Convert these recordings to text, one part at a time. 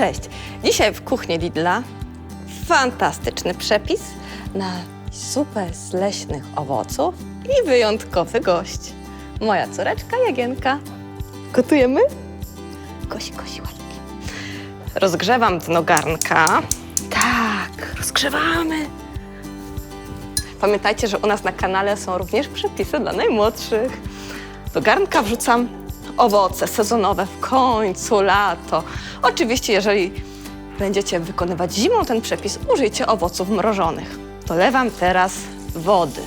Cześć! Dzisiaj w kuchni Lidla fantastyczny przepis na zupę z leśnych owoców i wyjątkowy gość. Moja córeczka Jagienka. Gotujemy? Kosi, kosi ładnie. Rozgrzewam dno garnka. Tak, rozgrzewamy. Pamiętajcie, że u nas na kanale są również przepisy dla najmłodszych. Do garnka wrzucam owoce sezonowe, w końcu lato. Oczywiście, jeżeli będziecie wykonywać zimą ten przepis, użyjcie owoców mrożonych. Dolewam teraz wody.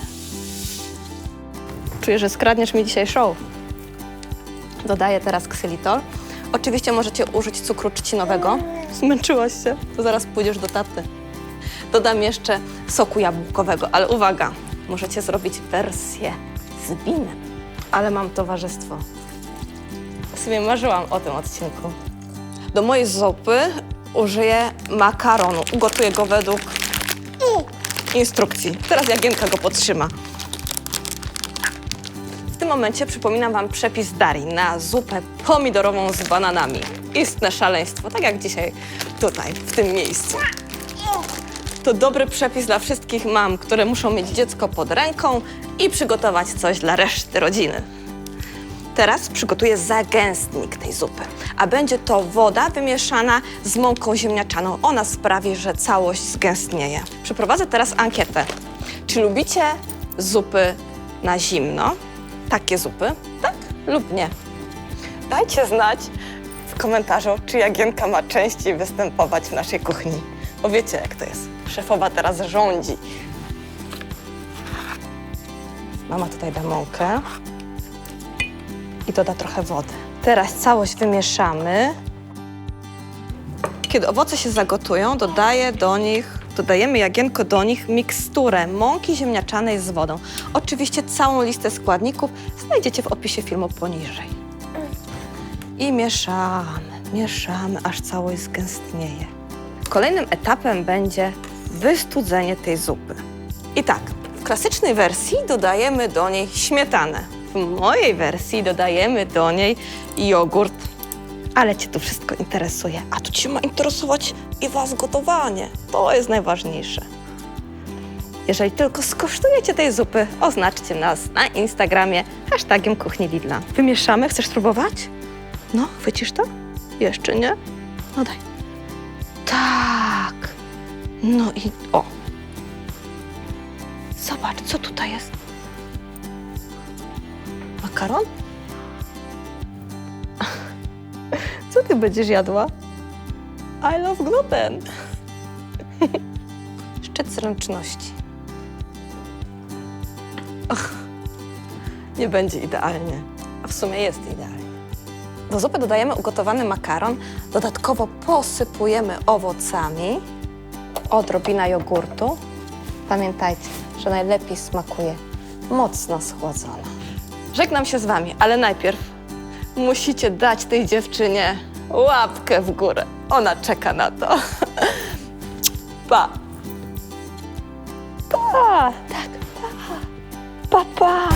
Czuję, że skradniesz mi dzisiaj show. Dodaję teraz ksylitol. Oczywiście możecie użyć cukru trzcinowego. Zmęczyłaś się? To zaraz pójdziesz do taty. Dodam jeszcze soku jabłkowego, ale uwaga, możecie zrobić wersję z winem. Ale mam towarzystwo. W sumie marzyłam o tym odcinku. Do mojej zupy użyję makaronu. Ugotuję go według instrukcji. Teraz Jagienka go podtrzyma. W tym momencie przypominam Wam przepis Darii na zupę pomidorową z bananami. Istne szaleństwo, tak jak dzisiaj tutaj, w tym miejscu. To dobry przepis dla wszystkich mam, które muszą mieć dziecko pod ręką i przygotować coś dla reszty rodziny. Teraz przygotuję zagęstnik tej zupy, a będzie to woda wymieszana z mąką ziemniaczaną. Ona sprawi, że całość zgęstnieje. Przeprowadzę teraz ankietę. Czy lubicie zupy na zimno? Takie zupy? Tak lub nie? Dajcie znać w komentarzu, czy Jagienka ma częściej występować w naszej kuchni. Bo wiecie, jak to jest. Szefowa teraz rządzi. Mama tutaj da mąkę i doda trochę wody. Teraz całość wymieszamy. Kiedy owoce się zagotują, dodaję do nich, dodajemy jagienko do nich miksturę mąki ziemniaczanej z wodą. Oczywiście całą listę składników znajdziecie w opisie filmu poniżej. I mieszamy, mieszamy, aż całość zgęstnieje. Kolejnym etapem będzie wystudzenie tej zupy. I tak, w klasycznej wersji dodajemy do niej śmietanę. W mojej wersji dodajemy do niej jogurt. Ale Cię tu wszystko interesuje. A tu Cię ma interesować i Was gotowanie. To jest najważniejsze. Jeżeli tylko skosztujecie tej zupy, oznaczcie nas na Instagramie hashtagiem kuchni Lidla. Wymieszamy? Chcesz spróbować? No, chwycisz to? Jeszcze nie? No daj. Tak. No i o. Makaron? Co ty będziesz jadła? I love gluten. Szczyt zręczności. Nie będzie idealnie, a w sumie jest idealnie. Do zupy dodajemy ugotowany makaron, dodatkowo posypujemy owocami, odrobina jogurtu. Pamiętajcie, że najlepiej smakuje mocno schłodzona. Żegnam się z Wami, ale najpierw musicie dać tej dziewczynie łapkę w górę. Ona czeka na to. Pa! Pa! Tak, pa! Pa, pa!